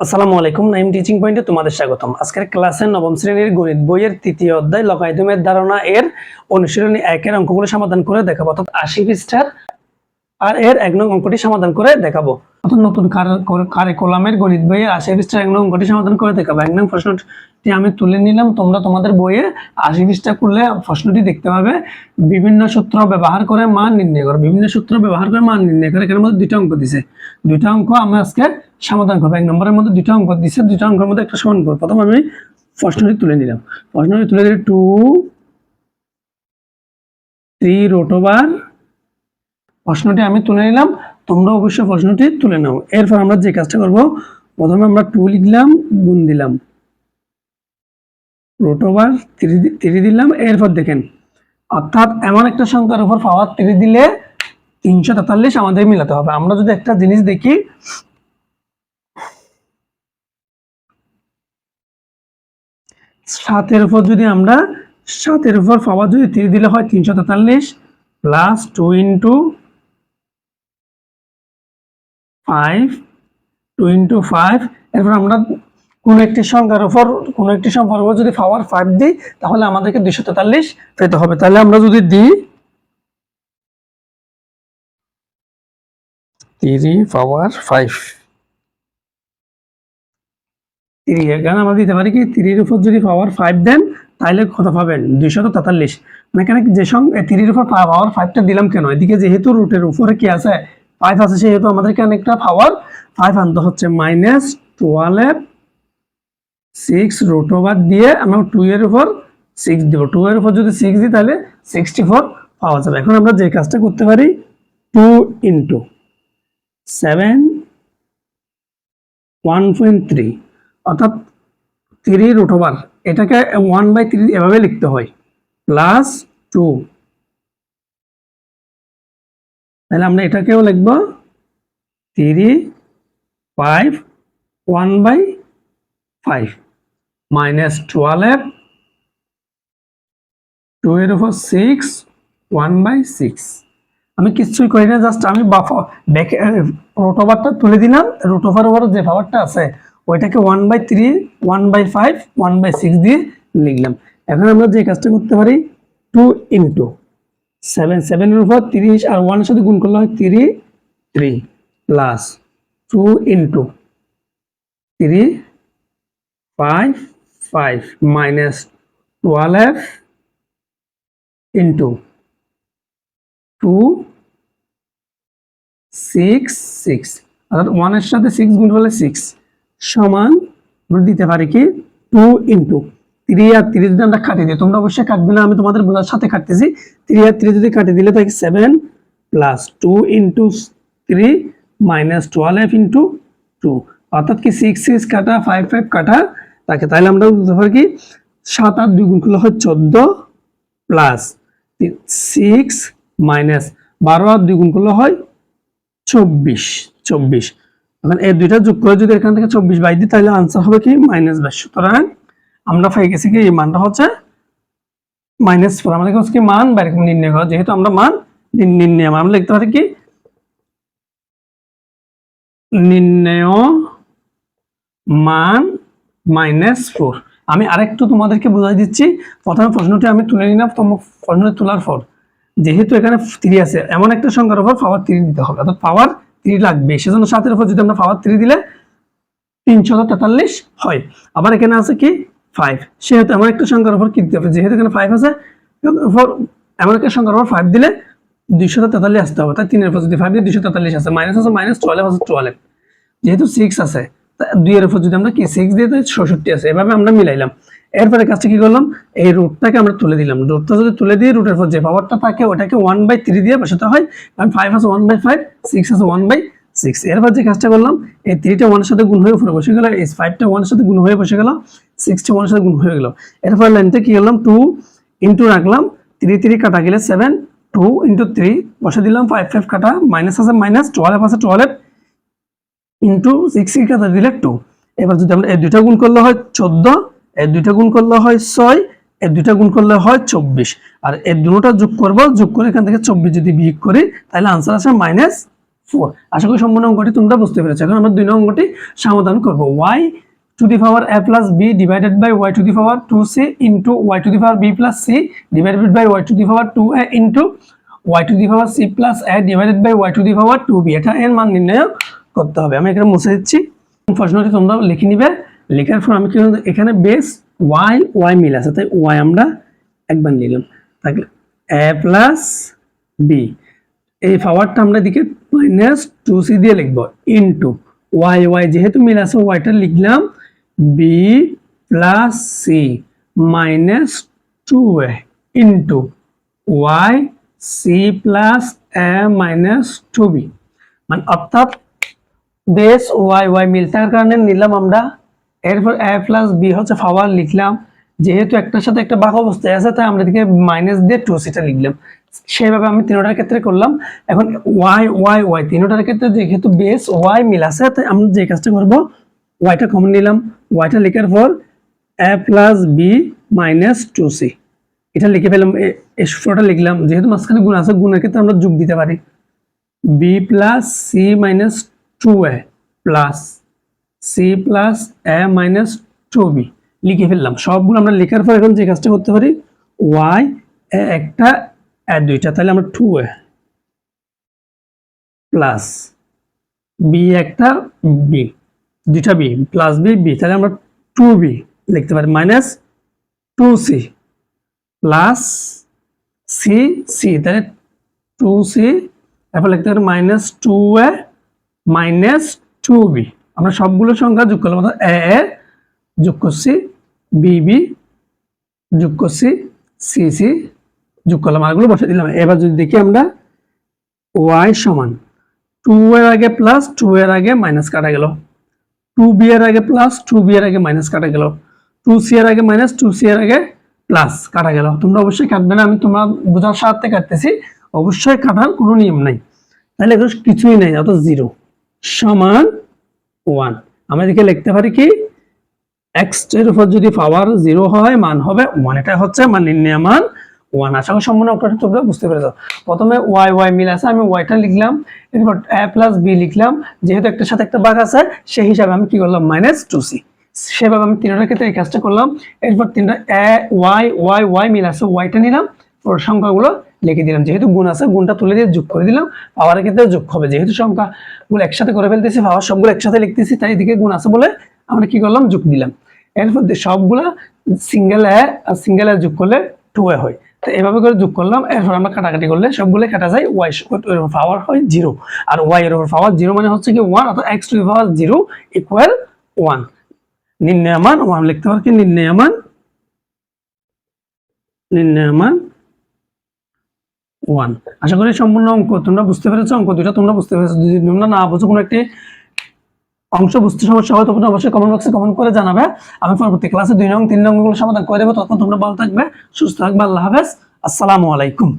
আসসালামু আলাইকুম, নাইম টিচিং পয়েন্টে তোমাদের স্বাগতম। আজকের ক্লাসে নবম শ্রেণির গণিত বইয়ের তৃতীয় অধ্যায় লগাইদমের ধারণা এর অনুশীলনী একের অঙ্কগুলো সমাধান করে দেখাবো। অর্থাৎ আশি পৃষ্ঠার আর এর এক নং অঙ্কটি সমাধান করে দেখাবো। অর্থাৎ নতুন কারে কলামের গণিত বইয়ের আশি পৃষ্ঠার এক নং অঙ্কটি সমাধান করে দেখাবো। এক নং প্রশ্নটি আমি তুলে নিলাম, তোমরা তোমাদের বইয়ে আশি পৃষ্ঠা করলে প্রশ্নটি দেখতে পাবে। বিভিন্ন সূত্র ব্যবহার করে মান নির্ণয় করো। বিভিন্ন সূত্র ব্যবহার করে মান নির্ণয় করে এখানের মধ্যে দুইটা অঙ্ক দিছে। দুইটা অঙ্ক আমি আজকে সমাধান করব। এক নম্বরের মধ্যে দুইটা অঙ্ক দিছে, দুইটা অঙ্কের মধ্যে একটা সমান করব। প্রথম আমি প্রশ্নটি তুলে নিলাম। প্রশ্নটি তুলে দিলে টু থ্রি রোটোবার প্রশ্নটি আমি তুলে নিলাম তোমরা অবশ্যই প্রশ্নটি তুলে নাও। এরপর আমরা যে কাজটা করব, প্রথমে আমরা টু লিখলাম, গুণ দিলাম। রোটোবার থ্রি থ্রি দিলাম, এরপর দেখেন, অর্থাৎ এমন একটা সংখ্যার উপর পাওয়ার থ্রি দিলে তিনশো তেতাল্লিশ আমাদের মিলাতে হবে। আমরা যদি একটা জিনিস দেখি, সাতের উপর যদি আমরা, সাতের উপর পাওয়ার যদি থ্রি দিলে হয় তিনশো তেতাল্লিশ plus two into five two into five এরপর আমরা কোনো একটি সংখ্যার উপর, কোনো একটি সংখ্যার উপর যদি পাওয়ার ফাইভ দিই, তাহলে আমাদেরকে দুশো তেতাল্লিশ পেতে হবে। তাহলে আমরা যদি দিই থ্রি পাওয়ার ফাইভ থ্রি এখানে আমরা দিতে পারি কি থ্রির উপর যদি পাওয়ার ফাইভ দেন, তাহলে কত পাবেন? দুইশত তেতাল্লিশ। মানে এখানে যে সঙ্গে থ্রির উপর পাওয়ার ফাইভটা দিলাম কেন? এদিকে যেহেতু রুটের উপরে কি আছে ফাইভ আছে সেহেতু আমাদের এখানে একটা পাওয়ার ফাইভ আনতে হচ্ছে minus twelve six root over দিয়ে আমরা টু এর উপর সিক্স দিব। টু এর উপর যদি সিক্স দিই তাহলে সিক্সটি ফোর পাওয়া যাবে। এখন আমরা যে কাজটা করতে পারি two into seven one point three অর্থাৎ থ্রি রুট ওভার এটাকে ওয়ান বাই থ্রি এভাবে লিখতে হয় প্লাস টু তাহলে আমরা এটাকেও লিখব three five one by five minus twelve two উপর সিক্স ওয়ান বাই সিক্স আমি কিচ্ছুই করি না জাস্ট আমি ব্যাক রোট তুলে দিলাম রোট ওভার ওভার যে পাওয়ারটা আছে, ওইটাকে one by three one by five one by six দিয়ে লিখলাম। এখন আমরা যে কাজটা করতে পারি টু ইন্টু সেভেন সেভেনের উপর তিরিশ আর ওয়ানের সাথে গুণ করলে হয় three three. Plus two into three five five minus twelve into two six six. অর্থাৎ ওয়ানের সাথে সিক্স গুণ করলে সিক্স সমান দিতে পারি কি? Two into. থ্রি আর যদি আমরা কাটিয়ে দিই, তোমরা অবশ্যই কাটবে না, আমি তোমাদের বোঝার সাথে কাটতেছি। থ্রি আর যদি কাটিয়ে দিলে থাকে seven plus two into three minus twelve into two অর্থাৎ কি সিক্স সিক্স কাটা ফাইভ ফাইভ কাটা, তাকে তাহলে আমরা বুঝতে পারি কি, সাত আট দুই গুণ করলে হয় চোদ্দ প্লাস সিক্স মাইনাস বারো আর দুই গুণ করলে হয় চব্বিশ চব্বিশ। এখন এই দুইটা যোগ করে যদি এখান থেকে চব্বিশ বাই দিই, তাহলে আনসার হবে কি মাইনাস বাইশ। সুতরাং আমরা পাই গেছি কি, এই মানটা হচ্ছে মাইনাস ফোর আমাদের হচ্ছে কি মান? বাইরে নির্ণয় করা যেহেতু আমরা মান নির্ণয় আমরা লিখতে পারি কি? নির্ণয় মান মাইনাস ফোর আমি আরেকটু তোমাদেরকে বোঝাই দিচ্ছি। প্রথমে প্রশ্নটি আমি তুলে নিলাম তোমার প্রশ্নটি তোলার পর। যেহেতু এখানে থ্রি আছে, এমন একটা সংখ্যার উপর পাওয়ার থ্রি দিতে হবে। অর্থাৎ পাওয়ার থ্রি লাগবে। সেজন্য সাতের উপর যদি আমরা পাওয়ার থ্রি দিলে তিনশো তেতাল্লিশ হয়। আবার এখানে আছে কি? ফাইভ সেহেতু এমন একটা সংখ্যার উপর কি হবে। যেহেতু এখানে ফাইভ আছে এমন একটা সংখ্যার উপর ফাইভ দিলে দুইশো তেতাল্লিশ আসতে হবে। তাই তিনের উপর যদি ফাইভ দিয়ে দুইশো তেতাল্লিশ আছে মাইনাস আছে মাইনাস টুয়েলভ আছে টুয়েলভ যেহেতু সিক্স আছে দুইয়ের উপর যদি আমরা কি সিক্স দিয়ে তাই ষষট্টি আছে এভাবে আমরা মিলাইলাম। এরপরে কাজটা কি করলাম? এই রুটটাকে আমরা তুলে দিলাম। রুটটা যদি তুলে দিয়ে রুটের পর যে পাওয়ারটা থাকে, ওটাকে ওয়ান বাই থ্রি দিয়ে বসাতে হয়। কারণ ফাইভ আছে ওয়ান বাই ফাইভ সিক্স আছে ওয়ান বাই সিক্স এরপর যে কাজটা করলাম, এই থ্রিটা ওয়ানের সাথে গুণ হয়ে উপরে বসে গেল, এই ফাইভটা ওয়ানের সাথে গুণ হয়ে বসে গেল সিক্সটা ওয়ানের সাথে গুণ হয়ে গেল। এরপর লাইনটা কি করলাম টু ইন্টু রাখলাম থ্রি থ্রি কাটা গেলে সেভেন টু ইন্টু থ্রি বসে দিলাম ফাইভ ফাইভ কাটা মাইনাস আছে মাইনাস টুয়েলভ আছে টুয়েলভ ইন্টু সিক্স কাটা দিলে টু এবার যদি আমরা এই দুইটা গুণ করলে হয় চোদ্দ এর দুইটা গুণ করলে হয় ছয় এর দুইটা গুণ করলে হয় চব্বিশ। আর এর দুটোটা যোগ করব, যোগ করে এখান থেকে চব্বিশ যদি বিয়োগ করি, তাহলে আনসার আসে মাইনাস ফোর আশা করি সম্পূর্ণ অঙ্কটি তোমরা বুঝতে পেরেছ। এখন আমরা দুই নং অঙ্কটি সমাধান করব। Y to the power A plus B divided by Y to the power two C into Y to the power B plus C divided by Y to the power two A into Y to the power C plus A divided by Y to the power two B এটা এর মান নির্ণয় করতে হবে। আমি এখানে মুছে দিচ্ছি। প্রশ্নটি তোমরা লিখে নিবে। লেখার পর আমি কি করব? এখানে বেস ওয়াই ওয়াই মিল আছে। তাই ওয়াই আমরা একবার নিলাম। তাহলে এ প্লাস বি এই পাওয়ারটা আমরা দিকে মাইনাস টু সি দিয়ে লিখব ইন্টু ওয়াই ওয়াই যেহেতু মিল আছে ওয়াইটা লিখলাম B plus C minus two A into Y C plus A minus two B মানে অর্থাৎ বেস ওয়াই ওয়াই মিল থাকার কারণে নিলাম আমরা। এরপর এ প্লাস বি হচ্ছে পাওয়ার লিখলাম। যেহেতু একটার সাথে একটা বাক অবস্থায় আছে, তাই আমরা এদিকে মাইনাস দিয়ে টু সিটা লিখলাম। সেভাবে আমি তিনোটার ক্ষেত্রে করলাম। এখন ওয়াই ওয়াই ওয়াই তিনোটার ক্ষেত্রে যেহেতু বেস ওয়াই মিল আছে আমরা যে কাজটা করব ওয়াইটা কমন নিলাম। ওয়াইটা লেখার পর A plus B minus two C এটা লিখে ফেলাম এই সূত্রটা লিখলাম। যেহেতু মাঝখানে গুণ আছে, গুণের ক্ষেত্রে আমরা যোগ দিতে পারি। B plus C minus two A plus C plus A minus two B লিখে ফেললাম। সবগুলো আমরা লেখার পর এখন যে কাজটা করতে পারি ওয়াই একটা এ দুইটা, তাহলে আমরা টু এ প্লাস বি একটা বি দুইটা বি প্লাস বি বি তাহলে আমরা টু বি লিখতে পারি minus two C plus C C তাহলে টু সি এরপর লিখতে পারি minus two A minus two B আমরা সবগুলো সংখ্যা যোগ করলাম, অর্থাৎ এ এ যোগ করছি বি বি যোগ করছি সি সি যোগ করলাম আরগুলো বসে দিলাম। এবার যদি দেখি আমরা ওয়াই সমান টু এর আগে প্লাস টু এর আগে মাইনাস কাটা গেল। টু বি এর আগে প্লাস টু বি এর আগে মাইনাস কাটা গেল। টু সি এর আগে মাইনাস টু সি এর আগে প্লাস কাটা গেল। তোমরা অবশ্যই কাটবে না, আমি তোমরা বোঝার সাথে কাটতেছি। অবশ্যই কাটার কোনো নিয়ম নাই। তাহলে এগুলো কিছুই নেই, অত জিরো সমান ওয়ান আমরা এদিকে লিখতে পারি কি এক্সের উপর যদি পাওয়ার জিরো হয়, মান হবে ওয়ান এটা হচ্ছে মান নির্ণয় মান। ওয়ান আশা করি সম্পূর্ণ অঙ্কটা তোমরা বুঝতে পেরেছ। প্রথমে ওয়াই ওয়াই মিল আছে, আমি ওয়াইটা লিখলাম, এরপর এ প্লাস বি লিখলাম। যেহেতু একটার সাথে একটা বাঘ আছে, সেই হিসাবে আমি কি করলাম মাইনাস টু সি সেভাবে আমি তিনটার ক্ষেত্রে এই কাজটা করলাম। এরপর তিনটা এ ওয়াই ওয়াই ওয়াই মিল আছে ওয়াইটা নিলাম ওর সংখ্যাগুলো লিখে দিলাম। যেহেতু গুণ আছে, গুণটা তুলে দিয়ে যোগ করে দিলাম, পাওয়ারের ক্ষেত্রে যোগ হবে। যেহেতু সংখ্যাগুলো একসাথে করে ফেলতেছি, পাওয়ার সবগুলো একসাথে লিখতেছি, তাই এদিকে গুণ আছে বলে আমরা কি করলাম, যোগ দিলাম। এরপর সবগুলা সিঙ্গেল এ আর সিঙ্গেল এ যোগ করলে টু এ হয়। তো এভাবে করে যোগ করলাম, এরপর আমরা কাটাকাটি করলে সবগুলো কাটা যায় ওয়াই এর পাওয়ার হয় জিরো আর ওয়াই এর পাওয়ার জিরো মানে হচ্ছে কি ওয়ান অর্থাৎ X to power zero equal one নির্ণয় মান ওয়ান লিখতে পারি কি নির্ণয় মান? ওয়ান আশা করি সম্পূর্ণ অঙ্ক তোমরা বুঝতে পেরেছ, অঙ্ক দুটা তোমরা বুঝতে পেরেছ। যদি তোমরা না বুঝো কোনো একটি অংশ বুঝতে সমস্যা হয় তখন অবশ্যই কমেন্ট বক্সে কমেন্ট করে জানাবে। আমি পরবর্তী ক্লাসে দুই নং, তিন নং সমাধান করে দেবো তখন তোমরা ভালো থাকবে, সুস্থ থাকবে, আল্লাহ হাফেজ। আসসালামু আলাইকুম।